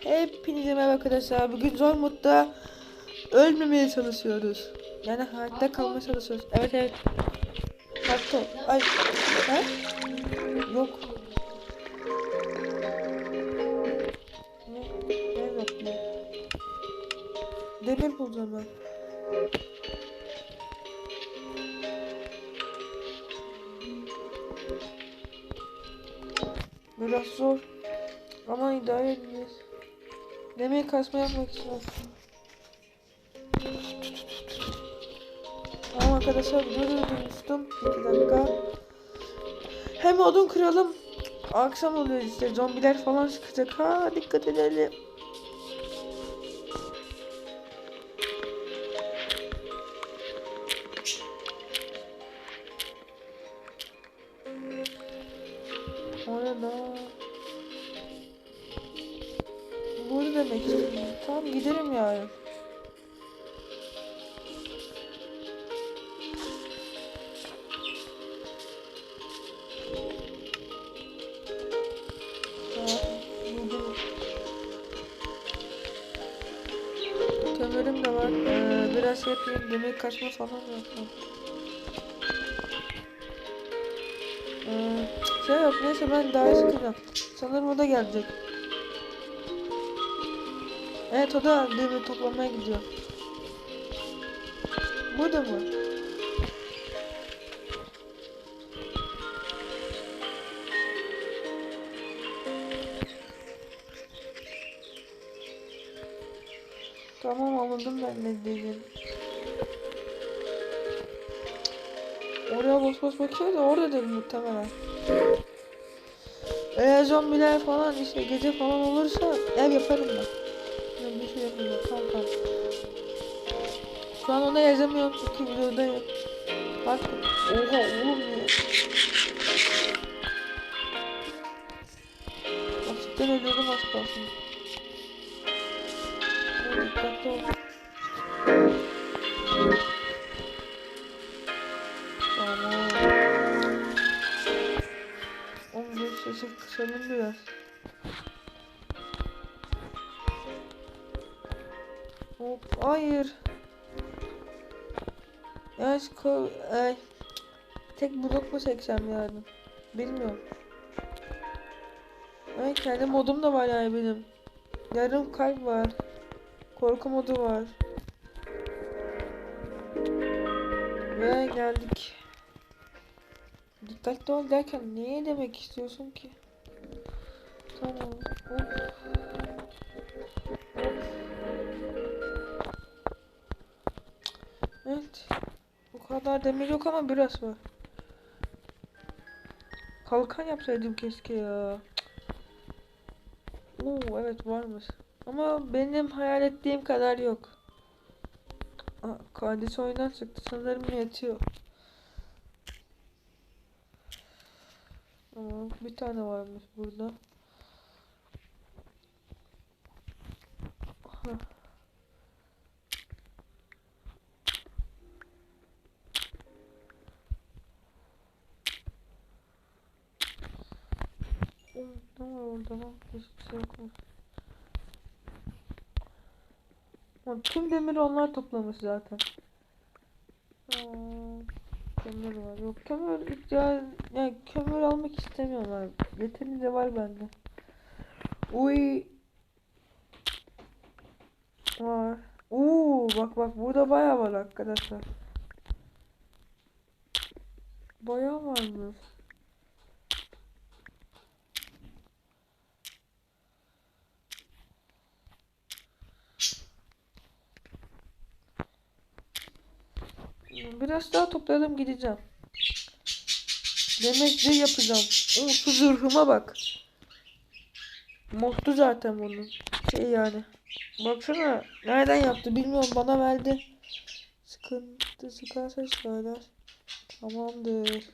Hepinize merhaba arkadaşlar. Bugün zor modda ölmemeye çalışıyoruz. Yani hayatta kalmaya çalışıyoruz. Evet evet. Hatta ay ha? Yok. Yaptı? Demir bulacağım ben. Biraz zor. Ama idare edeceğiz. Demir kasma yapmak için aslında. Tamam arkadaşlar videoyu durdurmuştum. 2 dakika. Hem odun kıralım. Akşam oluyor işte zombiler falan çıkacak. Ha dikkat edelim. Kaçma falan yapayım. Ee, şey yok neyse ben daha sıkacağım. Sanırım o da gelecek. Evet o da demir toplamaya gidiyor. Burada mı? Tamam anladım ben ne diyeceğim. Boş boş bakıyor da oradadır muhtemelen. Eğer zombiler falan işte gece falan olursa ev yaparım ben. Ben bir şey yapmayacağım. Tamam tamam. Şu an ona yazamıyorum çünkü videodayım. Bak. Oha oğlum ya. Açıktan ölüyordum az kalsın. Dikkatli ol. Biraz. Hop hayır. Ya şu ko ay, tek blok mu çeksem yarın? Bilmiyorum. Ay kendi modum da var yani benim. Yarım kalp var. Korku modu var. Ve geldik. Dikkatli ol derken neye demek istiyorsun ki? Of. Evet. Bu kadar demir yok ama biraz var. Kalkan yapsaydım keşke ya. Oo evet varmış. Ama benim hayal ettiğim kadar yok. Aa, kardeş oyundan çıktı. Sanırım yetiyor. Aa, bir tane varmış burada. Oo, Ne var orada lan? Hiçbir şey yokmuş. Lan Tüm onlar toplamış zaten. Kömür var. Yok kömür ya, ya kömür almak istemiyorlar. Yeterince var bende. Uy. Var. Oo bak bak burada bayağı var arkadaşlar. Bayağı varmış. Biraz daha topladım gideceğim. Demek ne yapacağım? O şu zırhıma bak. Moddu zaten bunun. Şey yani. Baksana nereden yaptı bilmiyorum bana verdi. Sıkıntı çıkarsa söyler. Tamamdır.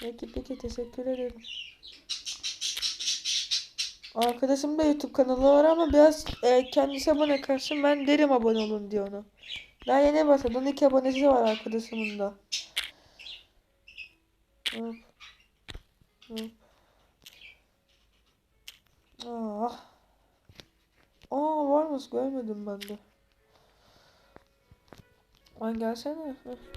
Peki peki teşekkür ederim. Arkadaşım da YouTube kanalı var ama biraz e, kendisi abone kalsın ben derim abone olun diyor onu. Daha yeni başladı. 12 abonesi var arkadaşımın da. Hop. Ah. Aa varmış görmedim ben de. Ay gelsene.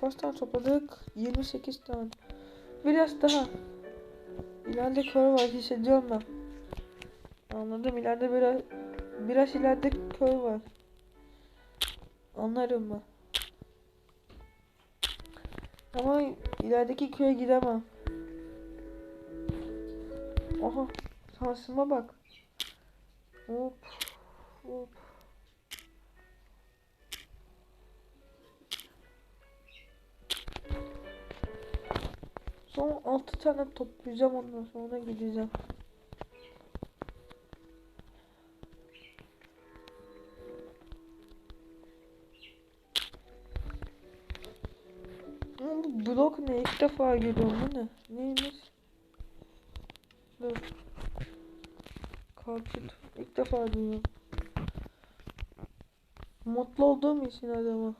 Kaç tane topladık? 28 tane. Biraz daha. İleride köy var hissediyorum ben. Anladım ileride biraz biraz ileride köy var. Anlarım ben. Ama ilerideki köye gidemem. Aha şansıma bak. Hop hop. Son 6 tane toplayacağım ondan sonra gideceğim. Bu blok ne? İlk defa görüyorum bu ne? Neymiş? Dur. Kalkıt. İlk defa duyuyorum. Mutlu olduğum için adamı.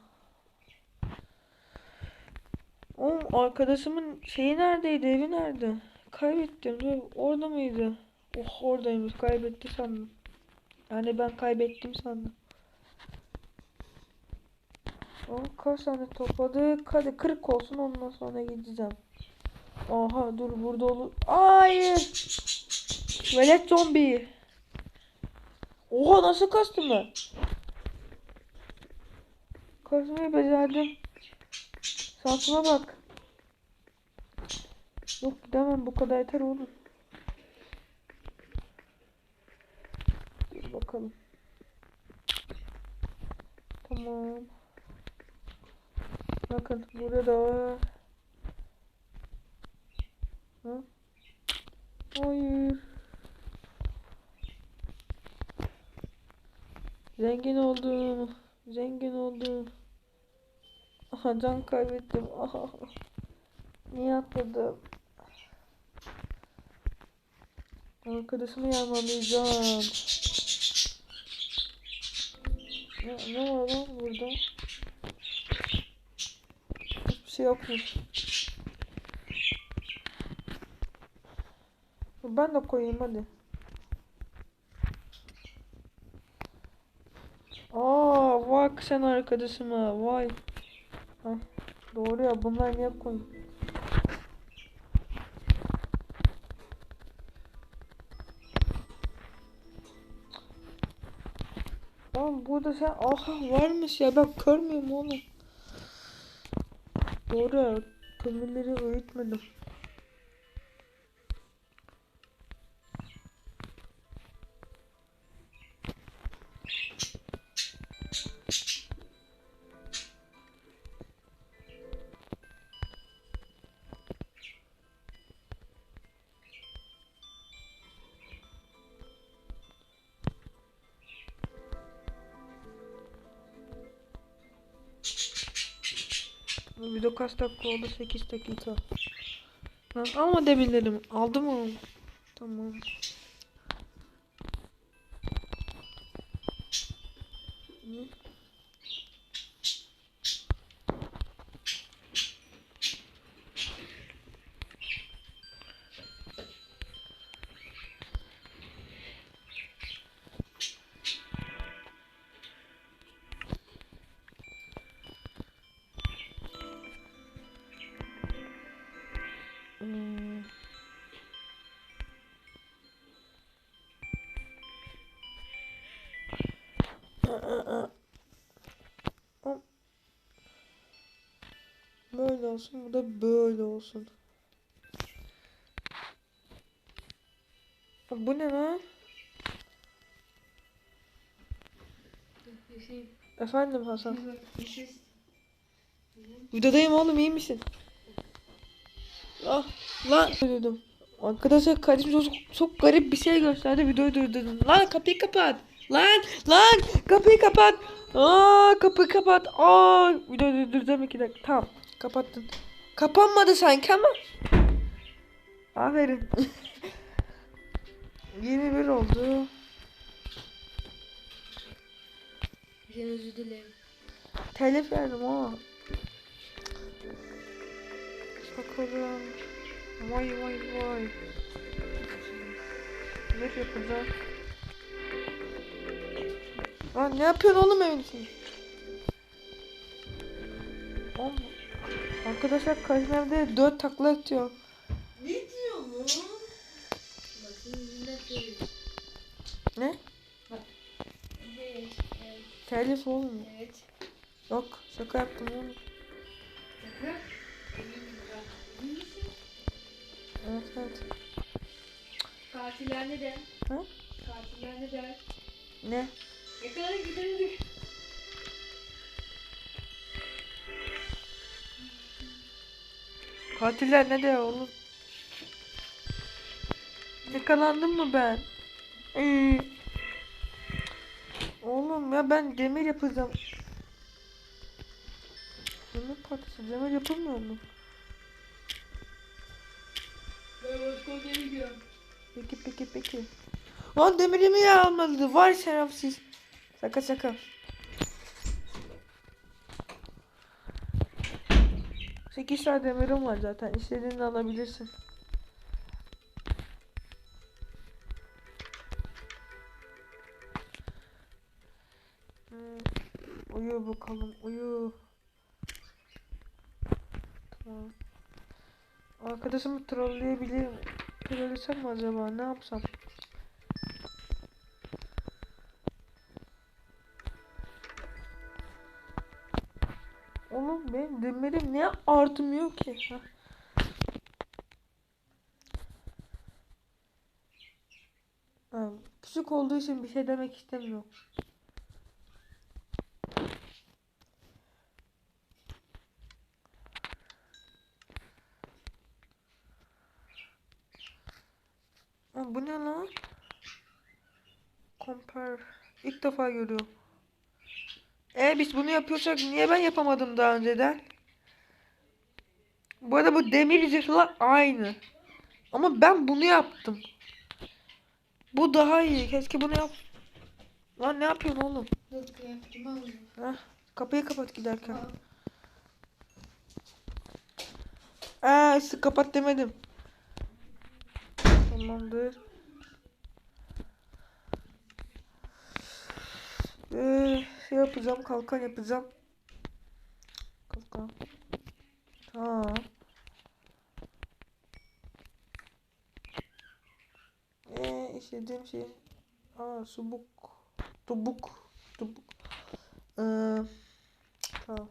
Oğlum arkadaşımın şeyi neredeydi? Evi nerede? Kaybettim. Dur. Orada mıydı? Oh oradaymış. Kaybetti sandım. Yani ben kaybettim sandım. Oh, kaç tane topladık? Hadi 40 olsun ondan sonra gideceğim. Aha dur burada olur. Hayır. Velet zombi. Oha nasıl kastım ben? Kasmayı becerdim. Şansıma bak. Yok gidemem bu kadar yeter oğlum. Dur bakalım. Tamam. Bakın burada da var. Hı? Hayır. Zengin oldum. Zengin oldum. Aha can kaybettim. Aha. Niye atladım? Arkadaşımı yarmalayacağım. Ne, ne var lan burada? Hiçbir şey yokmuş. Ben de koyayım hadi. Aa, bak sen arkadaşıma. Vay. Ay, doğru ya bunlar niye koyayım? Oğlum burada sen aha varmış ya ben kör oğlum? Doğru ya kömürleri öğütmedim. Bu Video kaç dakika oldu? 8 dakika. Ha, ama demirlerim. Aldım mı? Tamam. Olsun, bu da böyle olsun. Bu ne lan? Hüseyin, Efendim Hasan. ses. Videodayım oğlum iyi misin? Ah lan dedim. Arkadaşlar kardeşim çok, çok garip bir şey gösterdi videoyu durdurdum. Lan kapıyı kapat. Lan lan kapıyı kapat. Aa kapıyı kapat. Aa videoyu durdurdum iki dakika. Tamam kapattın. Kapanmadı sanki ama. Aferin. 21 oldu. Hüseyin özür dilerim. Telif verdim ama. Bakalım. Vay vay vay. Ne yapacağız? Lan ne yapıyorsun oğlum evin içinde? Oğlum, Arkadaşlar Karim evde 4 takla atıyor. Ne diyor mu? Bak. Ne? Evet. Evet. Telif oğlum. Evet. Yok şaka yaptım oğlum. Şaka. Evet evet. Katiller ne der? Ha? Katiller ne der? Ne? Yakalayın gidelim. Katiller ne diyor oğlum? Yakalandım mı ben? Ee, oğlum ya ben demir yapacağım. Demir parçası demir yapamıyor mu? Ben başka. Peki peki peki. Lan demirimi ya almadı. Var şerefsiz. Şaka şaka. Sekiz tane demirim var zaten. İstediğini alabilirsin. Hmm, Uyu bakalım uyu. Tamam. Arkadaşımı trolleyebilirim. Trollesem mi acaba? Ne yapsam? Benim demirim niye artmıyor ki? Ha, küçük olduğu için bir şey demek istemiyorum. Ha, bu ne lan? Compare. İlk defa görüyorum. E biz bunu yapıyorsak niye ben yapamadım daha önceden? Bu arada bu demir zırhlar aynı. Ama ben bunu yaptım. Bu daha iyi. Keşke bunu yap. Lan ne yapıyorsun oğlum? Dur kıyafetimi alayım. Heh, kapıyı kapat giderken. Aa, sık kapat demedim. Tamamdır. Ee, şey yapacağım, kalkan yapacağım. Kalkan. Tamam. Ee, istediğim şey. Aa, subuk. Tubuk. Tubuk. Ee, tamam.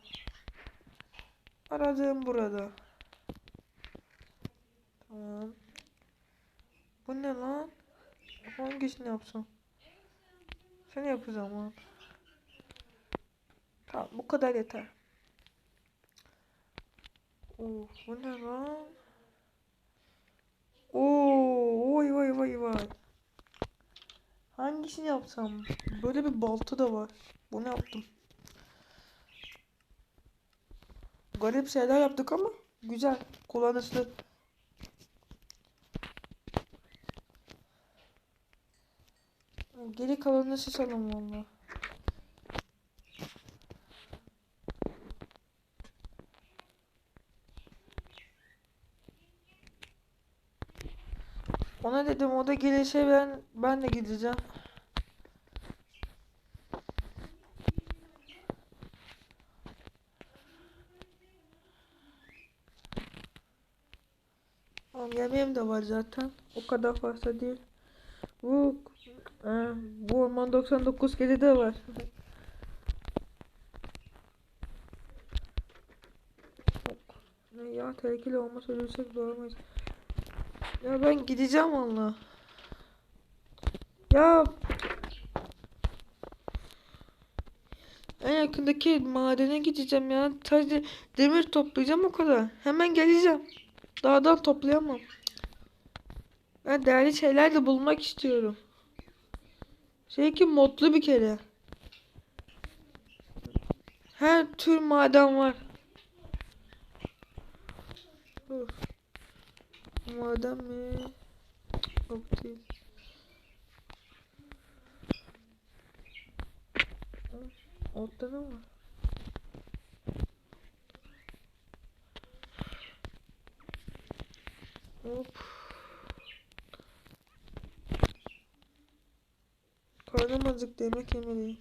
Aradığım burada. Tamam. Bu ne lan? Hangisini yapsam? Seni yapacağım lan. Tamam bu kadar yeter. Oo, bu ne lan? Oo, vay vay vay vay. Hangisini yapsam? Böyle bir balta da var. Bunu yaptım. Garip şeyler yaptık ama güzel, kullanışlı. Geri kalanını sıçalım valla. Ona dedim o da gelirse ben ben de gideceğim. Oğlum yemeğim de var zaten. O kadar fazla değil. Bu e, bu orman 99 kedi de var. Ne ya tehlikeli olmasa ölürsek doğamayız. Ya ben gideceğim valla. Ya en yakındaki madene gideceğim ya. Sadece demir toplayacağım o kadar. Hemen geleceğim. Dağdan toplayamam. Ben değerli şeyler de bulmak istiyorum. Şey ki modlu bir kere. Her tür maden var. Uf. Maden mi? Yok değil. Altta ne var? Hop. Karnım acıktı yemek yemeliyim.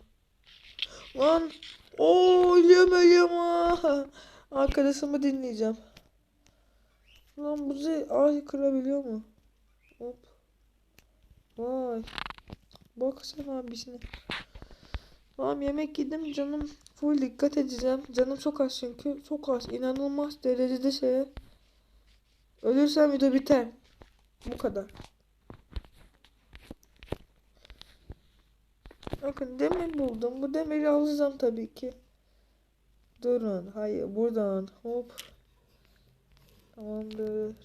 Lan. Oo ölüyorum ölüyorum. Arkadaşımı dinleyeceğim. Lan bu ze ağacı kırabiliyor mu? Hop. Vay. Bak sen abisine. Tamam yemek yedim canım full dikkat edeceğim. Canım çok az çünkü. Çok az. inanılmaz derecede şeye. Ölürsem video biter. Bu kadar. Bakın demir buldum. Bu demiri alacağım tabii ki. Durun. Hayır buradan. Hop. Tamamdır.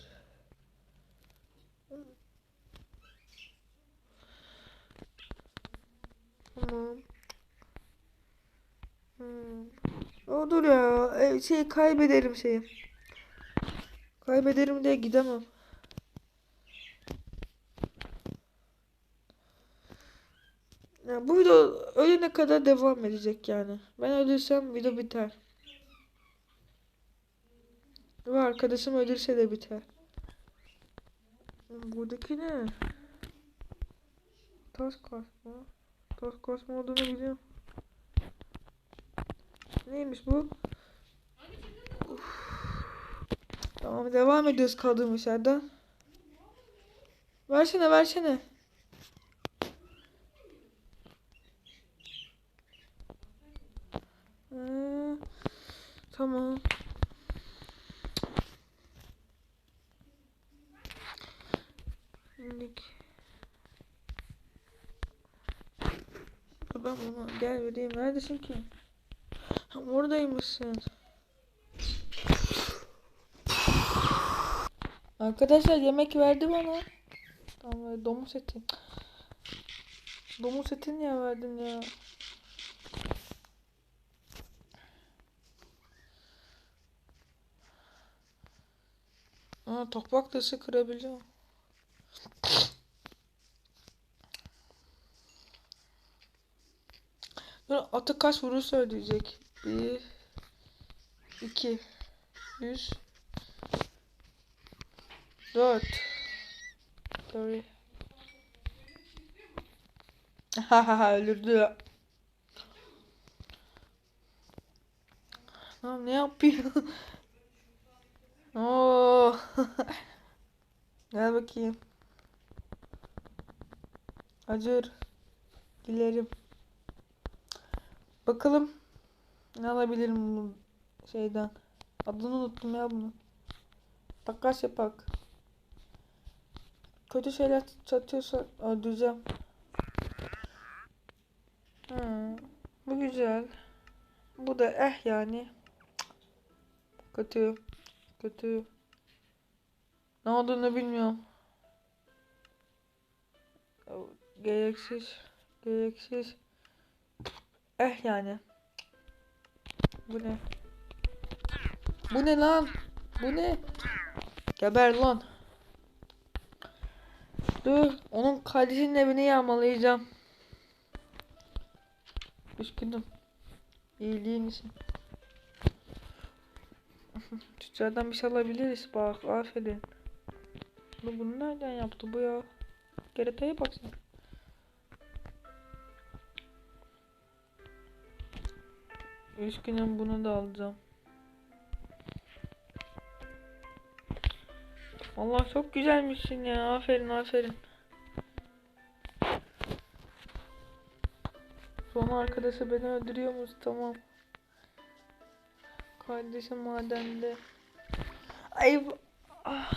Tamam. Hmm. O dur ya. E, şey kaybederim şeyi. Kaybederim diye gidemem. Ya bu video ölene kadar devam edecek yani. Ben ölürsem video biter. Ve arkadaşım ölürse de biter. Buradaki ne? Taş kasma. Taş kasma olduğunu biliyorum. Neymiş bu? Uf. Tamam devam ediyoruz kaldığımız yerden. Versene versene. Ee, tamam. Şimdilik. Ben vereyim. Neredesin ki? Ha, oradaymışsın. Arkadaşlar yemek verdi bana. Tamam domuz eti. Domuz eti niye verdin ya? Aa, toprak taşı kırabiliyor. Atı kaç vuruş söyleyecek. Bir, iki, üç, dört. Dört. Hahaha öldürdü. Lan ne yapıyor? Oo. Gel bakayım. Acır. Dilerim. Bakalım. Ne alabilirim bu şeyden. Adını unuttum ya bunu. Takas yapak. Kötü şeyler çatıyorsa öldüreceğim. Hmm, bu güzel. Bu da eh yani. Kötü. Kötü. Ne olduğunu bilmiyorum. Gereksiz. Gereksiz. Eh yani. Bu ne? Bu ne lan? Bu ne? Geber lan. Dur. Onun kardeşinin evini yağmalayacağım. Üzgünüm. İyiliğin için. Tüccardan bir şey alabiliriz bak aferin. Bu bunu nereden yaptı bu ya? Geretaya bak sen. Üzgünüm bunu da alacağım. Allah çok güzelmişsin ya aferin aferin. Son arkadaşı beni öldürüyormuş tamam. Kardeşim madende. Ay ah.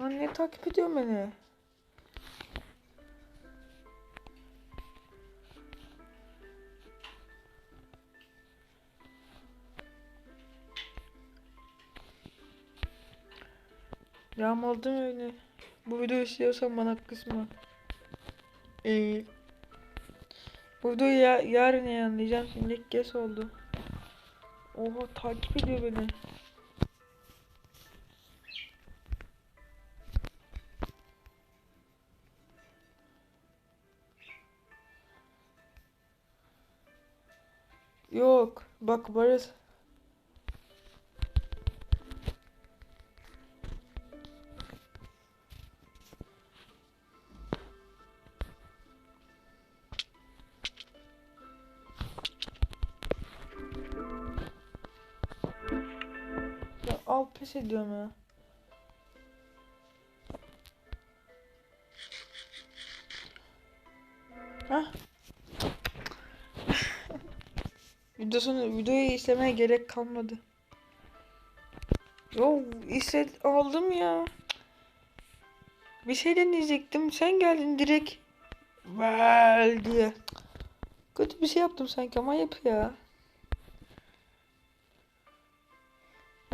Lan ne takip ediyor beni? Yağmaladım öyle. Bu videoyu istiyorsan bana kısma. Ee, bu videoyu ya yarın yayınlayacağım. Şimdi geç oldu. Oha takip ediyor beni. Yok. Bak Barış. Al pes ediyorum ya. Hah. Videosunu, videoyu izlemeye gerek kalmadı. Yo izle aldım ya. Bir şey deneyecektim. Sen geldin direkt. Vel diye. Kötü bir şey yaptım sanki ama yap ya.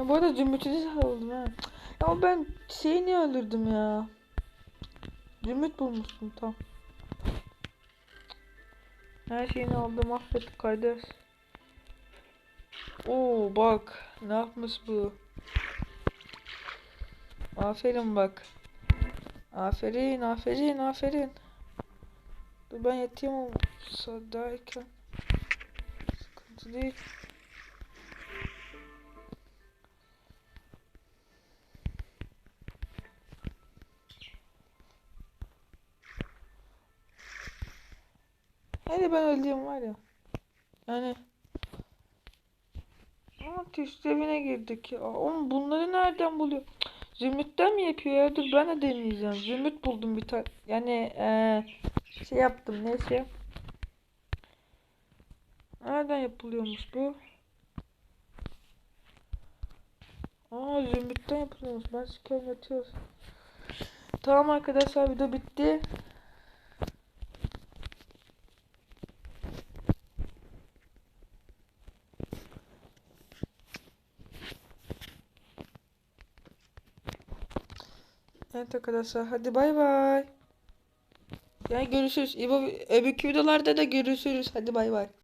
Ya bu arada Zümrüt'ü de aldım ha. Ya ben şeyi niye öldürdüm ya? Zümrüt bulmuştum tam. Her şeyini aldım affet kardeş. Oo bak ne yapmış bu? Aferin bak. Aferin aferin aferin. Dur ben yatayım o sodayken. Sıkıntı değil. Hele ben öldüğüm var ya. Yani Ateş evine girdik ya. Oğlum bunları nereden buluyor? Zümrüt'ten mi yapıyor ya? Dur ben de deneyeceğim. Zümrüt buldum bir tane. Yani eee, şey yaptım neyse. Nereden yapılıyormuş bu? Aa zümrütten yapılıyormuş. Ben sıkıyorum yatıyoruz. Tamam arkadaşlar video bitti. Evet arkadaşlar hadi bay bay. Yani görüşürüz. İbo öbür videolarda da görüşürüz. Hadi bay bay.